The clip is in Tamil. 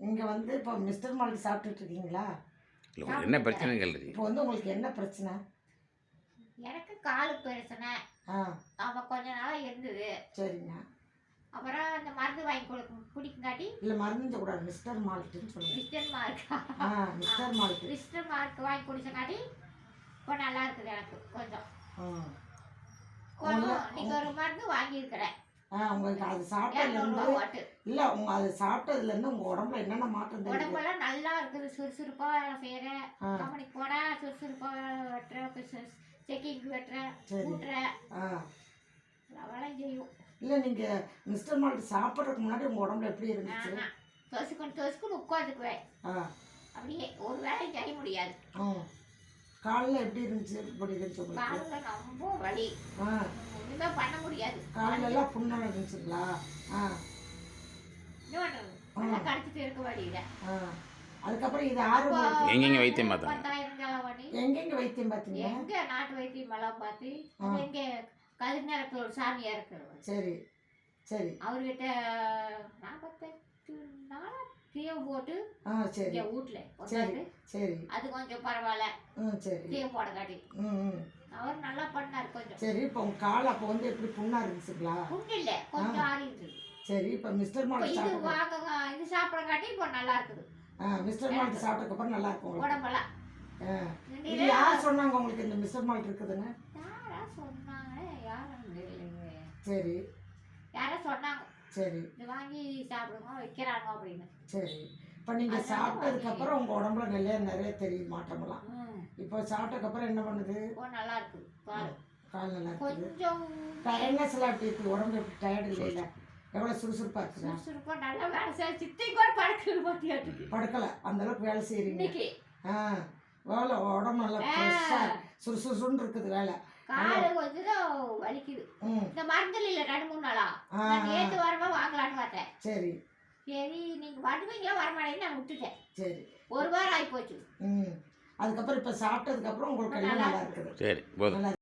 இங்கே வந்து இப்போ மிஸ்டர் மால்ட் சாப்பிட்டுட்டு இருக்கீங்களா? இல்லை என்ன பிரச்சனை கேள்வி இப்போ வந்து உங்களுக்கு என்ன பிரச்சனை? எனக்கு காலு பிரச்சனை. ஆ. அவன் கொஞ்ச நாளாக இருந்தது. சரிங்க. அப்புறம் இந்த மருந்து வாங்கி கொடுக்கும் குடிக்குங்காட்டி இல்லை மறந்துட கூடாது மிஸ்டர் மால்ட்டுன்னு சொல்லுங்க. கிறிஸ்டன் மார்க் ஆ மிஸ்டர் மால்ட் கிறிஸ்டன் மார்க் வாங்கி குடிச்சங்காட்டி இப்போ நல்லா இருக்குது எனக்கு கொஞ்சம். ம் கொஞ்சம் நீங்க ஒரு மருந்து வாங்கியிருக்கிறேன். உங்களுக்கு அது சாப்பிட்டதுலேருந்து இல்லை உங்க அது சாப்பிட்டதுலேருந்து உங்கள் உடம்புல என்னென்ன மாற்றம் தெரியுது? உடம்பெல்லாம் நல்லா இருக்குது. சுறுசுறுப்பாக வேலை செய்கிறேன் ஆ. கம்பெனிக்கு போனால் சுறுசுறுப்பாக வேலை வெட்டுறேன் செக்கிங் வெட்டுறேன் கூட்டுறேன் ஆ. வேலையும் செய்யும். இல்லை நீங்கள் மிஸ்டர் மால்ட் சாப்பிட்றதுக்கு முன்னாடி உங்கள் உடம்புல எப்படி இருந்துச்சு? ஆஹா. தொசுக்குன்னு தொசுக்குன்னு உட்காந்துக்குவேன். ஆ. அப்படியே ஒரு வேலையும் செய்ய முடியாது. ம் காலில் எப்படி இருந்துச்சு? இப்படி இருந்துச்சு காலில் ரொம்ப வலி. ஆ. ஒன்றுமே பண்ண முடியாது. காலில் எல்லாம் புண்ணெல்லாம் இருந்துச்சுங்களா ஆ. கடிச்சிட்டு இருக்க வழியில அதுக்கப்புறம் இது ஆறு எங்கெங்க வைத்தியம் பார்த்தாங்க? எங்கெங்க வைத்தியம் பார்த்தீங்க? எங்க நாட்டு வைத்தியம் எல்லாம் பார்த்து. எங்க கதிர்நேரத்தில் ஒரு சாமியா இருக்கிறவர். சரி சரி. அவர்கிட்ட நாற்பத்தெட்டு நாளா தீயம் போட்டு ஆ சரி. வீட்டுல சரி சரி. அது கொஞ்சம் பரவாயில்ல. ம் சரி. தீயம் போட காட்டி ம். அவர் நல்லா பண்ணார் கொஞ்சம். சரி இப்போ உங்கள் கால் அப்போ வந்து எப்படி புண்ணா இருந்துச்சுங்களா? புண்ணு இல்ல கொஞ்சம் சரி இப்போ மிஸ்டர் மால்ட் இது வாங்க இது சாப்பிட காட்டி இப்போ நல்லா இருக்குது. ஆ மிஸ்டர் மால்ட் சாப்பிட்டதுக்கப்புறம் நல்லா இருக்கும் உடம்பெல்லாம். இது யார் சொன்னாங்க உங்களுக்கு இந்த மிஸ்டர் மால்ட் இருக்குதுன்னு? யாரா சொன்னாங்க? யாரும் சரி. யாரோ சொன்னாங்க. சரி. இது வாங்கி சாப்பிடுங்க வைக்கிறாங்க அப்படின்னு. சரி. இப்போ நீங்கள் சாப்பிட்டதுக்கப்புறம் உங்கள் உடம்புல நிறைய நிறைய தெரியும் மாற்றமெல்லாம் ம் இப்போ சாப்பிட்டதுக்கப்புறம் என்ன பண்ணுது? இப்போ நல்லா இருக்குது பாரு. கால் நல்லா இருக்குது கொஞ்சம் டயர்னஸ் எல்லாம் எப்படி இருக்குது உடம்பு எப்படி டயர்டு இல்லைல்ல. எவ்வளோ சுறுசுறுப்பாக இருக்குதா சுறுசுறுப்பா நல்லா வேலை செய்ய சித்தை கூட படுக்குது பாத்தியாட்டுக்கு. படுக்கலை. அந்த அளவுக்கு வேலை செய்கிறீங்க ஆ வேலை உடம்பு நல்லா ஃப்ரெஷ்ஷாக சுறுசுறுன்னு இருக்குது வேலை. காலு கொஞ்சம் தான் வலிக்குது இந்த மருந்துல இல்ல ரெண்டு மூணு நாளா? நேத்து வரமா வாங்கலான்னு பார்த்தேன். சரி. சரி நீங்க வருவீங்களா வரமாட்டேன்னு நான் விட்டுட்டேன். சரி. ஒரு வாரம் ஆகி போச்சு அதுக்கப்புறம் இப்போ சாப்பிட்டதுக்கப்புறம் உங்களுக்கு எல்லாம் நல்லா இருக்குது. சரி